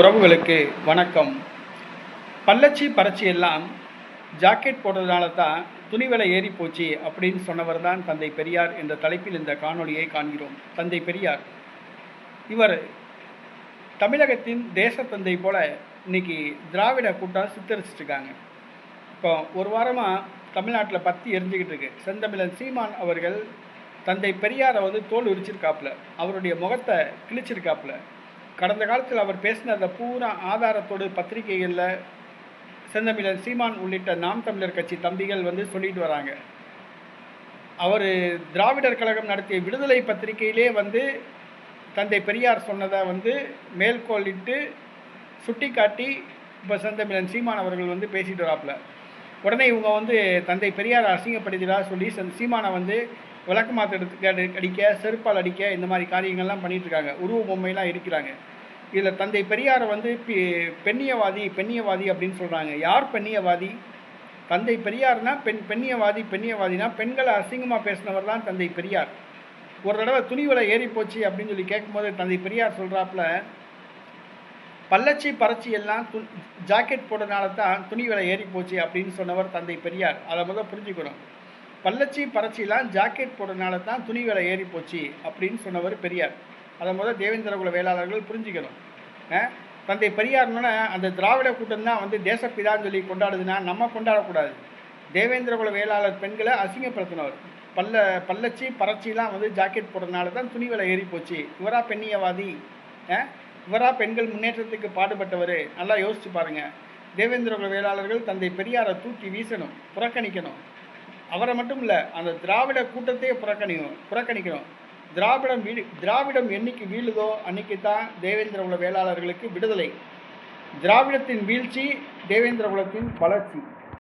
உறவுகளுக்கு வணக்கம். பல்லச்சி பறச்சி எல்லாம் ஜாக்கெட் போட்டதுனால தான் துணி விலை ஏறி போச்சு அப்படின்னு சொன்னவர் தான் தந்தை பெரியார் என்ற தலைப்பில் இந்த காணொலியை காண்கிறோம். தந்தை பெரியார். இவர் தமிழகத்தின் தேசத்தந்தை போல இன்னைக்கு திராவிட கூட்டம் சித்தரிச்சிட்டு இருக்காங்க இப்போ ஒரு வாரமாக தமிழ்நாட்டில் பற்றி எரிஞ்சுக்கிட்டு இருக்கு. செந்தமிழன் சீமான் அவர்கள் தந்தை பெரியாரை வந்து தோல் உரிச்சிருக்காப்புல அவருடைய முகத்தை கிழிச்சிருக்காப்புல. கடந்த காலத்தில் அவர் பேசின அந்த பூரா ஆதாரத்தோடு பத்திரிகைகளில் செந்தமிழன் சீமான் உள்ளிட்ட நாம் தமிழர் கட்சி தம்பிகள் வந்து சொல்லிட்டு வராங்க. அவர் திராவிடர் கழகம் நடத்திய விடுதலை பத்திரிகையிலே வந்து தந்தை பெரியார் சொன்னதை வந்து மேற்கோளிட்டு சுட்டிக்காட்டி இப்போ செந்தமிழன் சீமான் அவர்கள் வந்து பேசிட்டு வராப்புல. உடனே இவங்க வந்து தந்தை பெரியார் அசிங்கப்படுத்திடா சொல்லி சீமானை வந்து விளக்கமாத்த எடுத்து அடி- அடிக்க செருப்பால் அடிக்க இந்த மாதிரி காரியங்கள்லாம் பண்ணிகிட்ருக்காங்க இருக்காங்க உருவ பொம்மைலாம் இருக்கிறாங்க இதில் தந்தை பெரியாரை வந்து பெண்ணியவாதி பெண்ணியவாதி அப்படின்னு சொல்கிறாங்க யார் பெண்ணியவாதி? தந்தை பெரியார்னா பெண் பெண்ணியவாதி பெண்ணியவாதினா பெண்களை அசிங்கமாக பேசினவர் தான் தந்தை பெரியார். ஒரு தடவை துணிவிலை ஏறி போச்சு அப்படின்னு சொல்லி கேட்கும்போது தந்தை பெரியார் சொல்கிறாப்புல பல்லச்சி பறச்சி எல்லாம் து ஜாக்கெட் போட்டனால தான் துணி விலை ஏறி போச்சு அப்படின்னு சொன்னவர் தந்தை பெரியார். அதை முதல் புரிஞ்சுக்கணும். பல்லச்சி பறச்சிலாம் ஜாக்கெட் போடுறதுனால தான் துணி விலை ஏறி போச்சு அப்படின்னு சொன்னவர் பெரியார். அதை முதல் தேவேந்திரகுல வேளாளர்கள் புரிஞ்சுக்கணும். தந்தை பெரியார்னா அந்த திராவிட கூட்டம் தான் வந்து தேசப்பிதான்னு சொல்லி கொண்டாடுதுன்னா நம்ம கொண்டாடக்கூடாது. தேவேந்திரகுல வேளாளர் பெண்களை அசிங்கப்படுத்தினவர். பல்ல பல்லச்சி பறச்சிலாம் வந்து ஜாக்கெட் போடுறதுனால தான் துணி விலை ஏறி போச்சு. இவரா பெண்ணியவாதி. இவரா பெண்கள் முன்னேற்றத்துக்கு பாடுபட்டவர். நல்லா யோசிச்சு பாருங்கள் தேவேந்திரகுல வேளாளர்கள் தந்தை பெரியாரை தூக்கி வீசணும் புறக்கணிக்கணும். அவரை மட்டும் இல்லை அந்த திராவிட கூட்டத்தையே புறக்கணிக்கணும் புறக்கணிக்கணும் திராவிடம் வீடு திராவிடம் என்னைக்கு வீழுதோ அன்னைக்கு தான் தேவேந்திர குல வேளாளர்களுக்கு விடுதலை. திராவிடத்தின் வீழ்ச்சி தேவேந்திர குலத்தின் வளர்ச்சி.